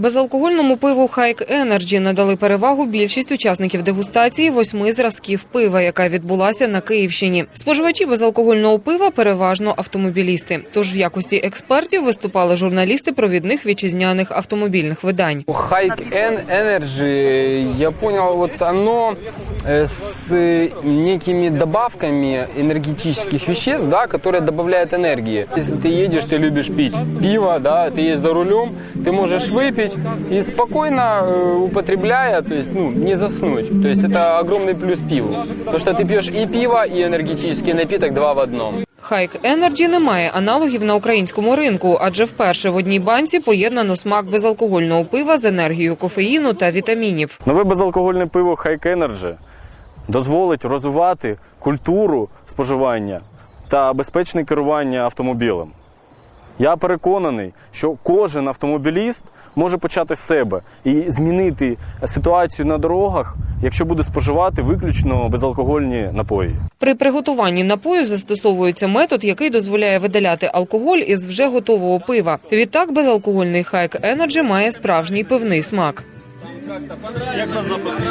Безалкогольному пиву Хайк Енерджі надали перевагу більшість учасників дегустації восьми зразків пива, яка відбулася на Київщині. Споживачі безалкогольного пива переважно автомобілісти. Тож в якості експертів виступали журналісти провідних вітчизняних автомобільних видань. Hike N Energy, я понял, вот оно э, с некими добавками энергетических веществ, да, которые добавляют энергии. Если ты едешь, ты любишь пить пиво, да, ты едешь за рулем, ты можешь выпить и спокойно э, употребляя, то есть, ну, не заснуть. То есть это огромный плюс пиву. Потому что ты пьешь и пиво, и энергетический напиток два в одном. Хайк Енерджі не має аналогів на українському ринку, адже вперше в одній банці поєднано смак безалкогольного пива з енергією кофеїну та вітамінів. Нове безалкогольне пиво Hike Energy дозволить розвивати культуру споживання та безпечне керування автомобілем. Я переконаний, що кожен автомобіліст може почати себе і змінити ситуацію на дорогах, якщо буде споживати виключно безалкогольні напої. При приготуванні напою застосовується метод, який дозволяє видаляти алкоголь із вже готового пива. Відтак безалкогольний Хайк Енерджі має справжній пивний смак.